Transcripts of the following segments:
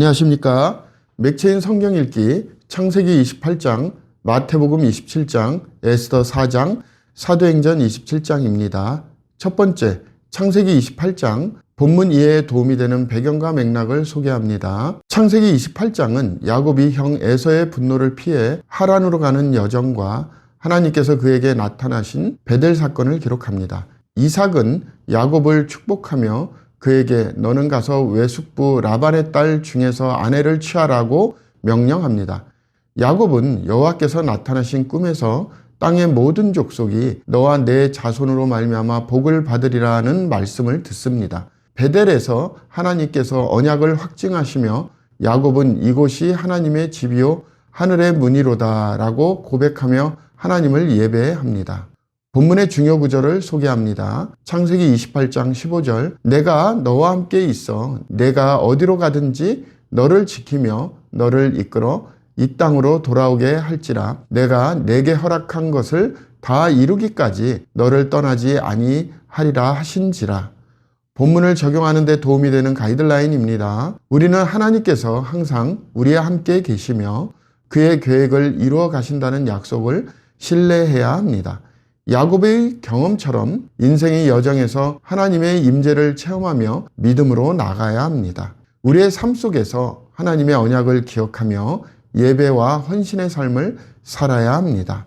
안녕하십니까. 맥체인 성경 읽기 창세기 28장, 마태복음 27장, 에스더 4장, 사도행전 27장입니다. 첫 번째, 창세기 28장, 본문 이해에 도움이 되는 배경과 맥락을 소개합니다. 창세기 28장은 야곱이 형 에서의 분노를 피해 하란으로 가는 여정과 하나님께서 그에게 나타나신 베델 사건을 기록합니다. 이삭은 야곱을 축복하며 그에게 너는 가서 외숙부 라반의 딸 중에서 아내를 취하라고 명령합니다. 야곱은 여호와께서 나타나신 꿈에서 땅의 모든 족속이 너와 내 자손으로 말미암아 복을 받으리라는 말씀을 듣습니다. 베델에서 하나님께서 언약을 확증하시며 야곱은 이곳이 하나님의 집이요 하늘의 문이로다라고 고백하며 하나님을 예배합니다. 본문의 중요 구절을 소개합니다. 창세기 28장 15절 내가 너와 함께 있어 내가 어디로 가든지 너를 지키며 너를 이끌어 이 땅으로 돌아오게 할지라 내가 내게 허락한 것을 다 이루기까지 너를 떠나지 아니하리라 하신지라 본문을 적용하는 데 도움이 되는 가이드라인입니다. 우리는 하나님께서 항상 우리와 함께 계시며 그의 계획을 이루어 가신다는 약속을 신뢰해야 합니다. 야곱의 경험처럼 인생의 여정에서 하나님의 임재를 체험하며 믿음으로 나가야 합니다. 우리의 삶 속에서 하나님의 언약을 기억하며 예배와 헌신의 삶을 살아야 합니다.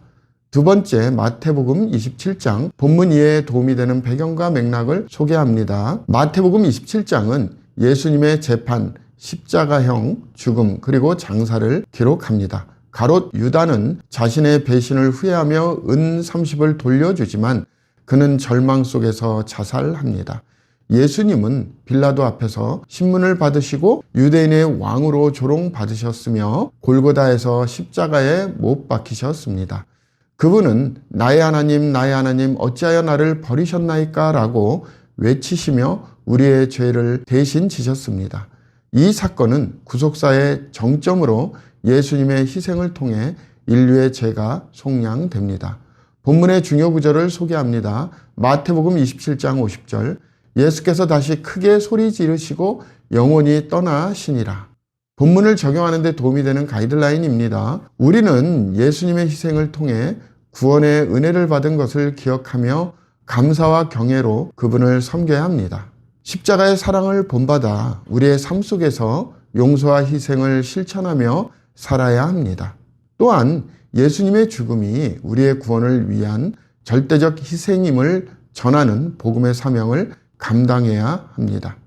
두 번째 마태복음 27장 본문 이해에 도움이 되는 배경과 맥락을 소개합니다. 마태복음 27장은 예수님의 재판, 십자가형 죽음 그리고 장사를 기록합니다. 가롯 유다는 자신의 배신을 후회하며 은 30을 돌려주지만 그는 절망 속에서 자살합니다. 예수님은 빌라도 앞에서 신문을 받으시고 유대인의 왕으로 조롱받으셨으며 골고다에서 십자가에 못 박히셨습니다. 그분은 나의 하나님 나의 하나님 어찌하여 나를 버리셨나이까 라고 외치시며 우리의 죄를 대신 지셨습니다. 이 사건은 구속사의 정점으로 예수님의 희생을 통해 인류의 죄가 속량됩니다. 본문의 중요 구절을 소개합니다. 마태복음 27장 50절 예수께서 다시 크게 소리 지르시고 영원히 떠나시니라. 본문을 적용하는 데 도움이 되는 가이드라인입니다. 우리는 예수님의 희생을 통해 구원의 은혜를 받은 것을 기억하며 감사와 경애로 그분을 섬겨야 합니다. 십자가의 사랑을 본받아 우리의 삶 속에서 용서와 희생을 실천하며 살아야 합니다. 또한 예수님의 죽음이 우리의 구원을 위한 절대적 희생임을 전하는 복음의 사명을 감당해야 합니다.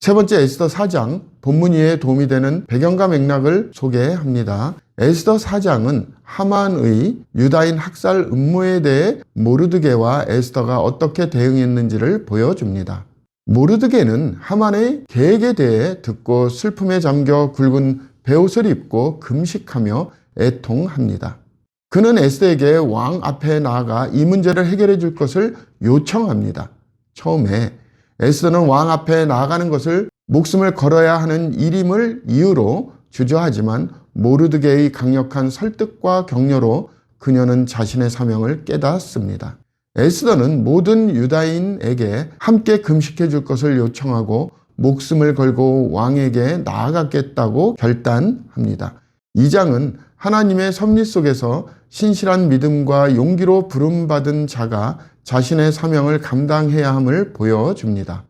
세 번째 에스더 4장 본문 이해에 도움이 되는 배경과 맥락을 소개합니다. 에스더 4장은 하만의 유다인 학살 음모에 대해 모르드게와 에스더가 어떻게 대응했는지를 보여줍니다. 모르드게는 하만의 계획에 대해 듣고 슬픔에 잠겨 굵은 베옷을 입고 금식하며 애통합니다. 그는 에스더에게 왕 앞에 나아가 이 문제를 해결해 줄 것을 요청합니다. 처음에 에스더는 왕 앞에 나아가는 것을 목숨을 걸어야 하는 일임을 이유로 주저하지만 모르드게의 강력한 설득과 격려로 그녀는 자신의 사명을 깨닫습니다. 에스더는 모든 유다인에게 함께 금식해 줄 것을 요청하고 목숨을 걸고 왕에게 나아가겠다고 결단합니다. 이 장은 하나님의 섭리 속에서 신실한 믿음과 용기로 부름받은 자가 자신의 사명을 감당해야 함을 보여줍니다.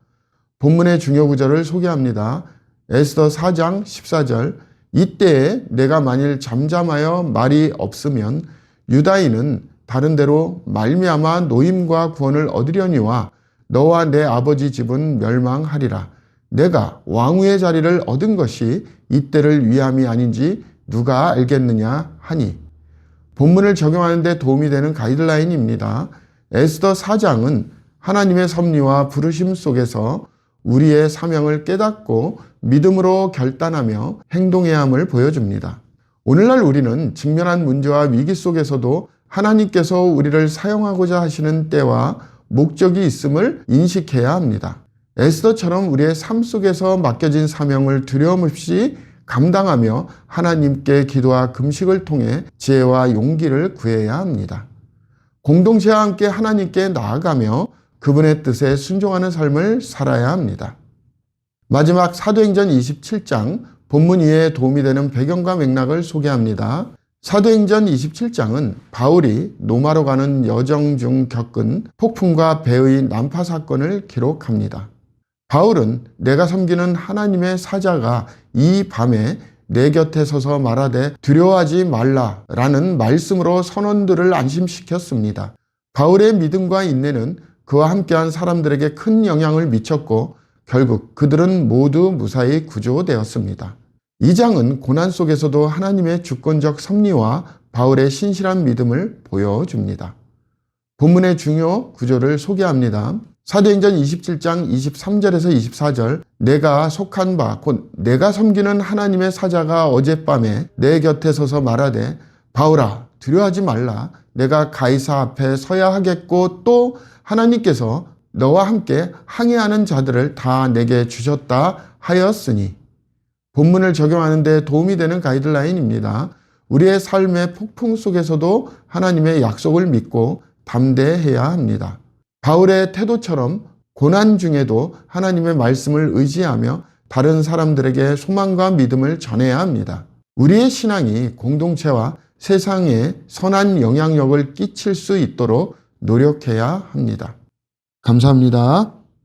본문의 중요 구절을 소개합니다. 에스더 4장 14절 이때에 내가 만일 잠잠하여 말이 없으면 유다인은 다른 데로 말미암아 노임과 구원을 얻으려니와 너와 내 아버지 집은 멸망하리라. 내가 왕후의 자리를 얻은 것이 이때를 위함이 아닌지 누가 알겠느냐 하니 본문을 적용하는 데 도움이 되는 가이드라인입니다. 에스더 4장은 하나님의 섭리와 부르심 속에서 우리의 사명을 깨닫고 믿음으로 결단하며 행동해야 함을 보여줍니다. 오늘날 우리는 직면한 문제와 위기 속에서도 하나님께서 우리를 사용하고자 하시는 때와 목적이 있음을 인식해야 합니다. 에스더처럼 우리의 삶 속에서 맡겨진 사명을 두려움 없이 감당하며 하나님께 기도와 금식을 통해 지혜와 용기를 구해야 합니다. 공동체와 함께 하나님께 나아가며 그분의 뜻에 순종하는 삶을 살아야 합니다. 마지막 사도행전 27장 본문 이해에 도움이 되는 배경과 맥락을 소개합니다. 사도행전 27장은 바울이 로마로 가는 여정 중 겪은 폭풍과 배의 난파 사건을 기록합니다. 바울은 내가 섬기는 하나님의 사자가 이 밤에 내 곁에 서서 말하되 두려워하지 말라라는 말씀으로 선원들을 안심시켰습니다. 바울의 믿음과 인내는 그와 함께한 사람들에게 큰 영향을 미쳤고 결국 그들은 모두 무사히 구조되었습니다. 이 장은 고난 속에서도 하나님의 주권적 섭리와 바울의 신실한 믿음을 보여줍니다. 본문의 중요 구조를 소개합니다. 사도행전 27장 23절에서 24절 내가 속한 바 곧 내가 섬기는 하나님의 사자가 어젯밤에 내 곁에 서서 말하되 바울아 두려워하지 말라 내가 가이사 앞에 서야 하겠고 또 하나님께서 너와 함께 항해하는 자들을 다 내게 주셨다 하였으니 본문을 적용하는 데 도움이 되는 가이드라인입니다. 우리의 삶의 폭풍 속에서도 하나님의 약속을 믿고 담대해야 합니다. 바울의 태도처럼 고난 중에도 하나님의 말씀을 의지하며 다른 사람들에게 소망과 믿음을 전해야 합니다. 우리의 신앙이 공동체와 세상에 선한 영향력을 끼칠 수 있도록 노력해야 합니다. 감사합니다.